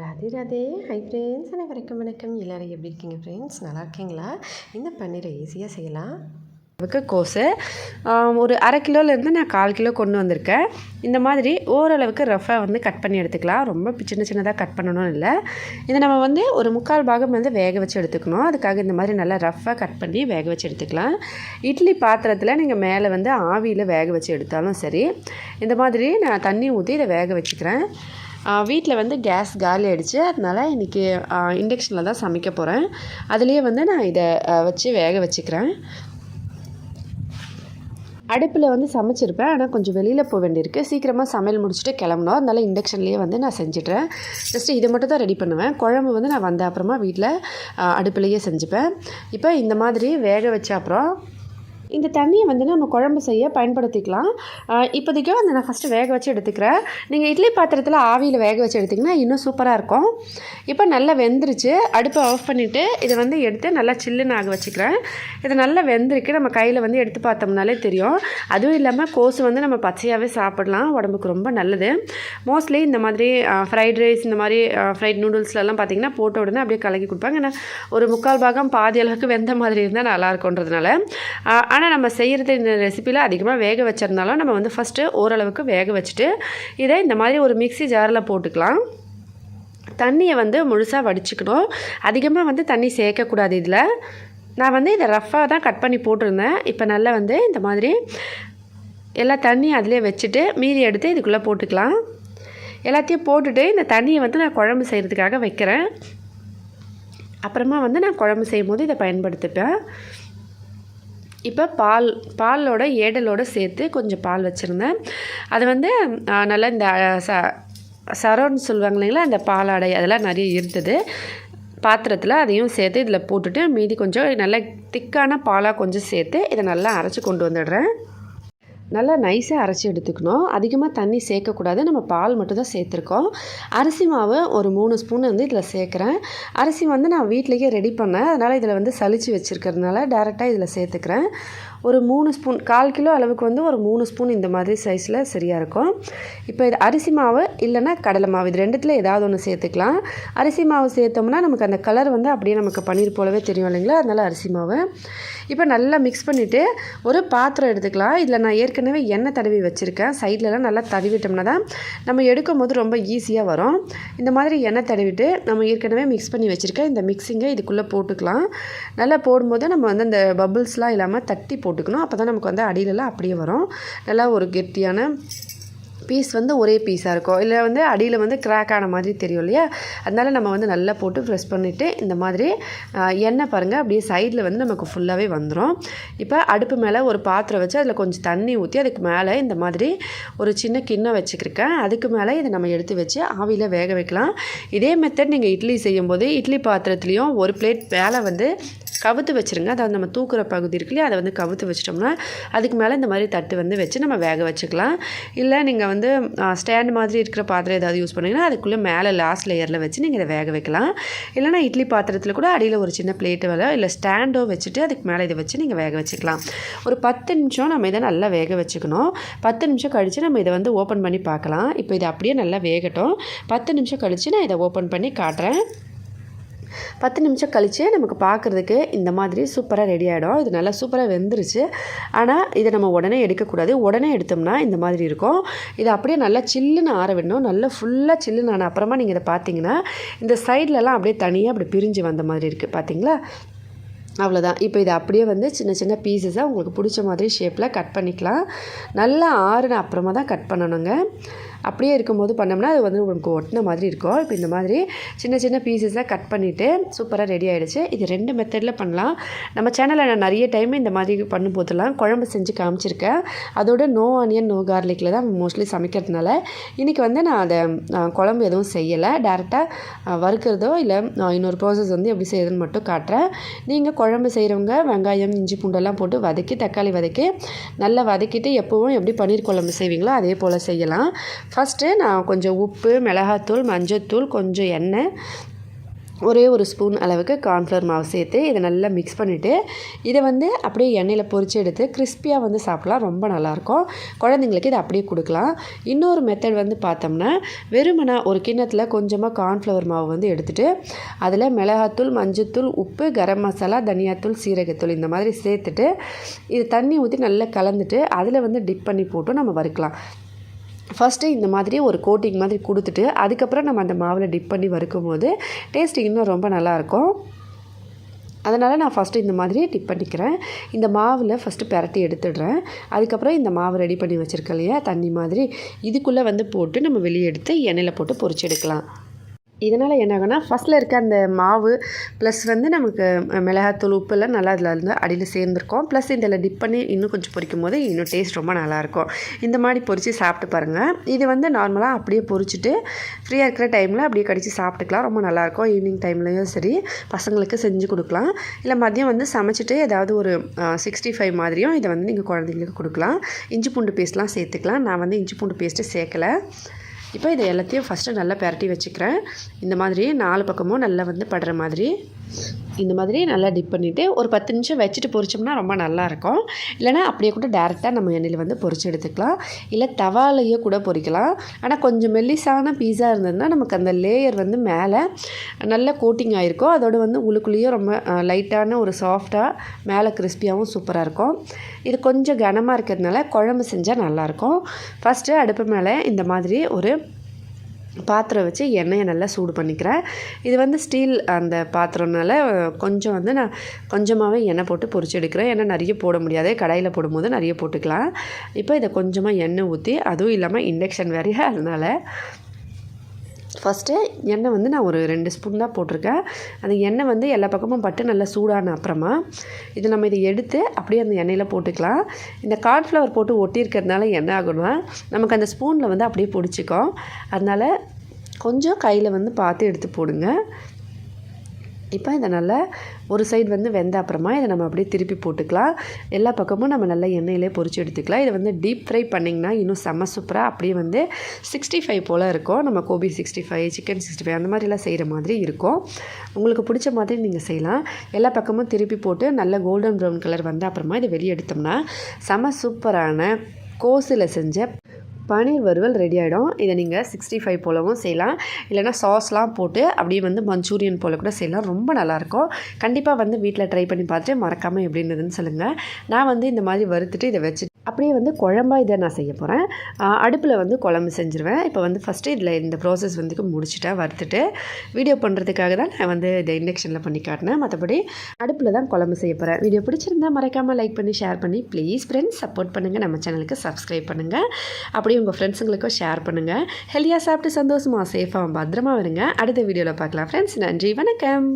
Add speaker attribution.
Speaker 1: Radhe Radhe. Hi friends அனைவருக்கும் வணக்கம். எல்லோரும் எப்படி இருக்கீங்க ஃப்ரெண்ட்ஸ் நல்லா இருக்கீங்களா? இந்த பன்னீரை ஈஸியாக செய்யலாம்?
Speaker 2: அளவுக்கு கோஸு. ஒரு அரை கிலோலேருந்து நான் கால் கிலோ கொண்டு வந்திருக்கேன். இந்த மாதிரி ஓரளவுக்கு ரஃபாக வந்து கட் பண்ணி எடுத்துக்கலாம். ரொம்ப சின்ன சின்னதாக கட் பண்ணணும் இல்லை. இதை நம்ம வந்து ஒரு முக்கால் பாகம் வந்து வேக வச்சு எடுத்துக்கணும். அதுக்காக இந்த மாதிரி நல்லா ரஃபாக கட் பண்ணி வேக வச்சு எடுத்துக்கலாம். இட்லி பாத்திரத்தில் நீங்கள் மேலே வந்து ஆவியில் வேக வச்சு எடுத்தாலும் சரி. இந்த மாதிரி நான் தண்ணி ஊற்றி இதை வேக வச்சுக்கிறேன். வீட்டில் வந்து கேஸ் காலி ஆகிடுச்சு அதனால் இன்றைக்கி இண்டக்ஷனில் தான் சமைக்க போகிறேன் அதுலேயே வந்து நான் இதை வச்சு வேக வச்சுக்கிறேன். அடுப்பில் வந்து சமைச்சிருப்பேன். ஆனால் கொஞ்சம் வெளியில் போக வேண்டியிருக்கு. சீக்கிரமாக சமையல் முடிச்சுட்டு கிளம்பணும். அதனால் இண்டக்ஷன்லேயே வந்து நான் செஞ்சிடுறேன். ஜஸ்ட்டு இதை மட்டும் தான் ரெடி பண்ணுவேன். குழம்பு வந்து நான் வந்த அப்புறமா வீட்டில் அடுப்புலையே செஞ்சுப்பேன். இப்போ இந்த மாதிரி வேக வச்ச அப்புறம் இந்த தண்ணியை வந்து நம்ம குழம்பு செய்ய பயன்படுத்திக்கலாம். இப்போதைக்கோ வந்து நான் ஃபஸ்ட்டு வேக வச்சு எடுத்துக்கிறேன். நீங்கள் இட்லி பாத்திரத்தில் ஆவியில் வேக வச்சு எடுத்திங்கன்னா இன்னும் சூப்பராக இருக்கும். இப்போ நல்லா வெந்துருச்சு. அடுப்பை ஆஃப் பண்ணிவிட்டு இதை வந்து எடுத்து நல்லா சில்லுன்னு ஆக வச்சுக்கிறேன். இது நல்லா வெந்திருக்கு. நம்ம கையில் வந்து எடுத்து பார்த்தோம்னாலே தெரியும். அதுவும் இல்லாமல் கோஸு வந்து நம்ம பச்சையாகவே சாப்பிடலாம். உடம்புக்கு ரொம்ப நல்லது. மோஸ்ட்லி இந்த மாதிரி ஃப்ரைட் ரைஸ் இந்த மாதிரி ஃப்ரைட் நூடுல்ஸ்லலாம் பார்த்திங்கன்னா போட்ட உடனே அப்படியே கலக்கி கொடுப்பாங்க. ஏன்னா ஒரு முக்கால் பாகம் பாதி அளவுக்கு வெந்த மாதிரி இருந்தால் நல்லாயிருக்குன்றதுனால ஆனால் நம்ம செய்கிறது இந்த ரெசிப்பியில் அதிகமாக வேக வச்சிருந்தாலும் நம்ம வந்து ஃபஸ்ட்டு ஓரளவுக்கு வேக வச்சுட்டு இதை இந்த மாதிரி ஒரு மிக்ஸி ஜாரில் போட்டுக்கலாம். தண்ணியை வந்து முழுசாக வடிச்சுக்கணும். அதிகமாக வந்து தண்ணி சேர்க்கக்கூடாது இதில். நான் வந்து இதை ரஃப்பாக தான் கட் பண்ணி போட்டிருந்தேன். இப்போ நல்லா வந்து இந்த மாதிரி எல்லா தண்ணியும் அதிலே வச்சுட்டு மீதி எடுத்து இதுக்குள்ளே போட்டுக்கலாம். எல்லாத்தையும் போட்டுட்டு இந்த தண்ணியை வந்து நான் குழம்பு செய்கிறதுக்காக வைக்கிறேன். அப்புறமா வந்து நான் குழம்பு செய்யும் போது இதை பயன்படுத்திப்பேன். இப்போ பால் பாலோட ஏடலோட சேர்த்து கொஞ்சம் பால் வச்சுருந்தேன். அது வந்து நல்லா இந்த ச சரோன்னு சொல்லுவாங்க இல்லைங்களா அந்த பாலாடை அதெல்லாம் நிறைய இருந்தது. பாத்திரத்தில் அதையும் சேர்த்து இதில் போட்டுட்டு மீதி கொஞ்சம் நல்லா திக்கான பாலாக கொஞ்சம் சேர்த்து இதை நல்லா அரைச்சி கொண்டு வந்துடுறேன். நல்லா நைஸாக அரைச்சி எடுத்துக்கணும். அதிகமாக தண்ணி சேர்க்கக்கூடாது. நம்ம பால் மட்டும் தான் சேர்த்துருக்கோம். அரிசி மாவு ஒரு மூணு ஸ்பூன் வந்து இதில் சேர்க்குறேன். அரிசி வந்து நான் வீட்டிலேயே ரெடி பண்ணேன். அதனால் இதில் வந்து சளிச்சு வச்சுருக்கிறதுனால டேரெக்டாக இதில் சேர்த்துக்கிறேன். ஒரு மூணு ஸ்பூன் கால் கிலோ அளவுக்கு வந்து ஒரு மூணு ஸ்பூன் இந்த மாதிரி சைஸில் சரியாக இருக்கும். இப்போ இது அரிசி மாவு இல்லைன்னா கடலை மாவு. இது ரெண்டுத்தில் ஏதாவது ஒன்று சேர்த்துக்கலாம். அரிசி மாவு சேர்த்தோம்னா நமக்கு அந்த கலர் வந்து அப்படியே நமக்கு பன்னீர் போலவே தெரியும் இல்லைங்களா? அதனால் அரிசி மாவு. இப்போ நல்லா மிக்ஸ் பண்ணிவிட்டு ஒரு பாத்திரம் எடுத்துக்கலாம். இதில் நான் ஏற்கனவே எண்ணெய் தடவி வச்சுருக்கேன். சைட்லலாம் நல்லா தடவிட்டோம்னா தான் நம்ம எடுக்கும் போது ரொம்ப ஈஸியாக வரும். இந்த மாதிரி எண்ணெய் தடவிட்டு நம்ம ஏற்கனவே மிக்ஸ் பண்ணி வச்சுருக்கேன் இந்த மிக்ஸிங்கை இதுக்குள்ளே போட்டுக்கலாம். நல்லா போடும்போது நம்ம வந்து அந்த பபுள்ஸ்லாம் இல்லாமல் தட்டி போட்டுக்கணும். அப்போ தான் நமக்கு வந்து அடியிலலாம் அப்படியே வரும். நல்லா ஒரு கெட்டியான பீஸ் வந்து ஒரே பீஸாக இருக்கும். இல்லை வந்து அடியில் வந்து கிராக் ஆன மாதிரி தெரியும் இல்லையா? அதனால் நம்ம வந்து நல்லா போட்டு ப்ரெஸ் பண்ணிவிட்டு இந்த மாதிரி எண்ணெய் பாருங்கள் அப்படியே சைடில் வந்து நமக்கு ஃபுல்லாகவே வந்துடும் இப்போ அடுப்பு மேலே ஒரு பாத்திரம் வச்சு அதில் கொஞ்சம் தண்ணி ஊற்றி அதுக்கு மேலே இந்த மாதிரி ஒரு சின்ன கிண்ணம் வச்சுக்கிருக்கேன். அதுக்கு மேலே இதை நம்ம எடுத்து வச்சு ஆவியில் வேக வைக்கலாம். இதே மெத்தட் நீங்கள் இட்லி செய்யும்போது இட்லி பாத்திரத்துலேயும் ஒரு பிளேட் மேலே வந்து கவுத்து வச்சுருங்க. அதாவது நம்ம தூக்குற பகுதி இருக்கு இல்லையா? அதை வந்து கவுத்து வச்சிட்டோம்னா அதுக்கு மேலே இந்த மாதிரி தட்டு வந்து வச்சு நம்ம வேக வச்சுக்கலாம். இல்லை நீங்கள் வந்து வந்து ஸ்டாண்ட் மாதிரி இருக்கிற பாத்திரம் ஏதாவது யூஸ் பண்ணிங்கன்னா அதுக்குள்ளே மேலே லாஸ்ட் லேயரில் வச்சு நீங்கள் இதை வேக வைக்கலாம். இல்லைனா இட்லி பாத்திரத்தில் கூட அடியில் ஒரு சின்ன பிளேட்டு வேலை இல்லை ஸ்டாண்டோ வச்சுட்டு அதுக்கு மேலே இதை வச்சு நீங்கள் வேக வச்சுக்கலாம். ஒரு பத்து நிமிஷம் நம்ம இதை நல்லா வேக வச்சுக்கணும். பத்து நிமிஷம் கழித்து நம்ம இதை வந்து ஓப்பன் பண்ணி பார்க்கலாம் இப்போ இது அப்படியே நல்லா வேகட்டும். பத்து நிமிஷம் கழித்து நான் இதை ஓப்பன் பண்ணி காட்டுறேன். பத்து நிமிஷம் கழித்து நமக்கு பார்க்குறதுக்கு இந்த மாதிரி சூப்பராக ரெடி ஆகிடும் இது நல்லா சூப்பராக வெந்துருச்சு. ஆனால் இதை நம்ம உடனே எடுக்கக்கூடாது. உடனே எடுத்தோம்னா இந்த மாதிரி இருக்கும். இதை அப்படியே நல்லா சில்லுன்னு ஆற விடணும். நல்லா ஃபுல்லாக சில்லுன்னு ஆன அப்புறமா நீங்கள் இதை பார்த்தீங்கன்னா இந்த சைட்லலாம் அப்படியே தனியாக அப்படி பிரிஞ்சு வந்த மாதிரி இருக்குது பார்த்தீங்களா? அவ்வளோதான் இப்போ இது அப்படியே வந்து சின்ன சின்ன பீசஸாக உங்களுக்கு பிடிச்ச மாதிரி ஷேப்பில் கட் பண்ணிக்கலாம். நல்லா ஆறுன அப்புறமா தான் கட் பண்ணணுங்க. அப்படியே இருக்கும்போது பண்ணோம்னா அது வந்து உங்களுக்கு ஒட்டின மாதிரி இருக்கும். இப்போ இந்த மாதிரி சின்ன சின்ன பீசஸாக கட் பண்ணிவிட்டு சூப்பராக ரெடி ஆகிடுச்சு இது ரெண்டு மெத்தடில் பண்ணலாம். நம்ம சேனலில் நான் நிறைய டைம் இந்த மாதிரி பண்ணும்போதெல்லாம் குழம்பு செஞ்சு காமிச்சிருக்கேன். அதோட நோ ஆனியன் நோ கார்லிக்கில் தான் மோஸ்ட்லி சமைக்கிறதுனால இன்றைக்கி வந்து நான் அதை குழம்பு எதுவும் செய்யலை. டேரெக்டாக வறுக்கிறதோ இல்லை நான் இன்னொரு ப்ராசஸ் வந்து எப்படி செய்யுதுன்னு மட்டும் காட்டுறேன். நீங்கள் குழம்பு செய்கிறவங்க வெங்காயம் இஞ்சி பூண்டெல்லாம் போட்டு வதக்கி தக்காளி வதக்கி நல்லா வதக்கிட்டு எப்போவும் எப்படி பன்னீர் குழம்பு செய்வீங்களோ அதே போல் செய்யலாம். ஃபஸ்ட்டு நான் கொஞ்சம் உப்பு மிளகாத்தூள் மஞ்சத்தூள் கொஞ்சம் எண்ணெய் ஒரே ஒரு ஸ்பூன் அளவுக்கு கார்ன்ஃப்ளவர் மாவு சேர்த்து இதை நல்லா மிக்ஸ் பண்ணிவிட்டு இதை வந்து அப்படியே எண்ணெயில் பொறிச்சு எடுத்து கிறிஸ்பியாக வந்து சாப்பிட்லாம். ரொம்ப நல்லாயிருக்கும். குழந்தைங்களுக்கு இதை அப்படியே கொடுக்கலாம். இன்னொரு மெத்தட் வந்து பார்த்தோம்னா வெறுமனா ஒரு கிண்ணத்தில் கொஞ்சமாக கார்ன்ஃப்ளவர் மாவு வந்து எடுத்துகிட்டு அதில் மிளகாத்தூள் மஞ்சத்தூள் உப்பு கரம் மசாலா தனியாத்தூள் சீரகத்தூள் இந்த மாதிரி சேர்த்துட்டு இது தண்ணி ஊற்றி நல்லா கலந்துட்டு அதில் வந்து டிப் பண்ணி போட்டு நம்ம வறுக்கலாம். ஃபஸ்ட்டு இந்த மாதிரி ஒரு கோட்டிங் மாதிரி கொடுத்துட்டு அதுக்கப்புறம் நம்ம அந்த மாவில் டிப் பண்ணி வறுக்கும் போது டேஸ்ட் இன்னும் ரொம்ப நல்லாயிருக்கும். அதனால் நான் ஃபஸ்ட்டு இந்த மாதிரி டிப் பண்ணிக்கிறேன். இந்த மாவில் ஃபஸ்ட்டு பிரட்டி எடுத்துடுறேன். அதுக்கப்புறம் இந்த மாவு ரெடி பண்ணி வச்சுருக்கேன் இல்லையா தண்ணி மாதிரி இதுக்குள்ளே வந்து போட்டு நம்ம வெளியே எடுத்து எண்ணெயில் போட்டு பொரிச்சு எடுக்கலாம். இதனால் என்ன ஆகும்னா ஃபஸ்ட்டில் இருக்க அந்த மாவு ப்ளஸ் வந்து நமக்கு மிளகாத்தூள் உப்பெல்லாம் நல்லா அதில் வந்து அடியில் சேர்ந்துருக்கோம். ப்ளஸ் இதில் டிப் பண்ணி இன்னும் கொஞ்சம் பொரிக்கும் போது இன்னும் டேஸ்ட் ரொம்ப நல்லாயிருக்கும். இந்த மாதிரி பொரித்து சாப்பிட்டு பாருங்கள் இது வந்து நார்மலாக அப்படியே பொரிச்சிட்டு ஃப்ரீயாக இருக்கிற டைமில் அப்படியே கடிச்சு சாப்பிட்டுக்கலாம். ரொம்ப நல்லாயிருக்கும். ஈவினிங் டைம்லேயும் சரி பசங்களுக்கு செஞ்சு கொடுக்கலாம். இல்லை மதியம் வந்து சமைச்சிட்டு ஏதாவது ஒரு சிக்ஸ்டி ஃபைவ் மாதிரியும் இதை வந்து நீங்கள் குழந்தைங்களுக்கு கொடுக்கலாம். இஞ்சி பூண்டு பேஸ்ட்லாம் சேர்த்துக்கலாம். நான் வந்து இஞ்சி பூண்டு பேஸ்ட்டு சேர்க்கலை. இப்போ இதை எல்லாத்தையும் ஃபஸ்ட்டு நல்லா பரட்டி வச்சுக்கிறேன். இந்த மாதிரி நாலு பக்கமும் நல்லா வந்து படுற மாதிரி. இந்த மாதிரி நல்லா டிப் பண்ணிவிட்டு ஒரு பத்து நிமிஷம் வச்சுட்டு பொரிச்சோம்னா ரொம்ப நல்லாயிருக்கும். இல்லைனா அப்படியே கூட டேரெக்டாக நம்ம எண்ணெயில் வந்து பொரிச்சு எடுத்துக்கலாம். இல்லை தவாலையே கூட பொரிக்கலாம். ஆனால் கொஞ்சம் மெல்லிசான பீஸா இருந்ததுன்னா நமக்கு அந்த லேயர் வந்து மேலே நல்ல கோட்டிங் ஆகிருக்கும் அதோடு வந்து உள்ளுக்குள்ளேயே ரொம்ப லைட்டான ஒரு சாஃப்டாக மேலே கிறிஸ்பியாகவும் சூப்பராக இருக்கும். இது கொஞ்சம் கனமாக இருக்கிறதுனால குழம்பு செஞ்சால் நல்லாயிருக்கும். ஃபஸ்ட்டு அடுப்பு மேலே இந்த மாதிரி ஒரு பாத்திரம் வச்சு எண்ணெயை நல்லா சூடு பண்ணிக்கிறேன். இது வந்து ஸ்டீல் அந்த பாத்திரம்னால கொஞ்சம் வந்து நான் கொஞ்சமாகவே எண்ணெய் போட்டு பொறிச்சு எடுக்கிறேன். ஏன்னா நிறைய போட முடியாது. கடாயில் போடும்போது நிறைய போட்டுக்கலாம். இப்போ இதை கொஞ்சமாக எண்ணெய் ஊற்றி அதுவும் இல்லாமல் இண்டக்ஷன் வேறையா அதனால் ஃபஸ்ட்டு எண்ணெய் வந்து நான் ஒரு ரெண்டு ஸ்பூன் தான் போட்டிருக்கேன். அந்த எண்ணெய் வந்து எல்லா பக்கமும் பட்டு நல்லா சூடான அப்புறமா இது நம்ம இதை எடுத்து அப்படியே அந்த எண்ணெயில் போட்டுக்கலாம். இந்த கார்ன்ஃப்ளவர் போட்டு ஒட்டியிருக்கிறதுனால என்ன ஆகும்னா நமக்கு அந்த ஸ்பூனில் வந்து அப்படியே பிடிச்சிக்கும். அதனால் கொஞ்சம் கையில் வந்து பார்த்து எடுத்து போடுங்க. இப்போ இதை நல்லா ஒரு சைடு வந்து வெந்த அப்புறமா இதை நம்ம அப்படியே திருப்பி போட்டுக்கலாம். எல்லா பக்கமும் நம்ம நல்லா எண்ணெயிலே பொறிச்சு எடுத்துக்கலாம். இதை வந்து டீப் ஃப்ரை பண்ணிங்கன்னா இன்னும் செம்ம சூப்பராக அப்படியே வந்து சிக்ஸ்டி ஃபைவ் போல் இருக்கும். நம்ம gobi sixty five chicken sixty five அந்த மாதிரிலாம் செய்கிற மாதிரி இருக்கும். உங்களுக்கு பிடிச்ச மாதிரி நீங்கள் செய்யலாம். எல்லா பக்கமும் திருப்பி போட்டு நல்ல கோல்டன் ப்ரௌன் கலர் வந்த அப்புறமா இதை வெளியே எடுத்தோம்னா செம்ம சூப்பரான கோஸில் செஞ்ச பன்னீர் வறுவல் ரெடி ஆகிடும் இதை நீங்கள் சிக்ஸ்டி ஃபைவ் போலவும் செய்யலாம். இல்லைனா சாஸ்லாம் போட்டு அப்படியே வந்து மஞ்சூரியன் போல் கூட செய்யலாம். ரொம்ப நல்லாயிருக்கும். கண்டிப்பாக வந்து வீட்டில் ட்ரை பண்ணி பார்த்துட்டு மறக்காமல் எப்படி இருந்ததுன்னு சொல்லுங்கள் நான் வந்து இந்த மாதிரி வறுத்துட்டு இதை வச்சு அப்படியே வந்து குழம்பாக இதை நான் செய்ய போகிறேன் அடுப்பில் வந்து குழம்பு செஞ்சுருவேன். இப்போ வந்து ஃபஸ்ட்டு இதில் இந்த ப்ராசஸ் வந்து முடிச்சுட்டேன் வறுத்துட்டு. வீடியோ பண்ணுறதுக்காக தான் நான் வந்து இதை இண்டக்ஷனில் பண்ணி காட்டினேன். மற்றபடி அடுப்பில் தான் குழம்பு செய்ய போகிறேன் வீடியோ பிடிச்சிருந்தா மறக்காமல் லைக் பண்ணி ஷேர் பண்ணி ப்ளீஸ் ஃப்ரெண்ட்ஸ் சப்போர்ட் பண்ணுங்கள் நம்ம சேனலுக்கு சப்ஸ்கிரைப் பண்ணுங்கள் அப்படியே உங்கள் ஃப்ரெண்ட்ஸுங்களுக்கும் ஷேர் பண்ணுங்கள் ஹெல்த்தியாக சாப்பிட்டு சந்தோஷமாக சேஃபாக பத்திரமா வருங்க அடுத்த வீடியோவில் பார்க்கலாம். ஃப்ரெண்ட்ஸ் நன்றி வணக்கம்.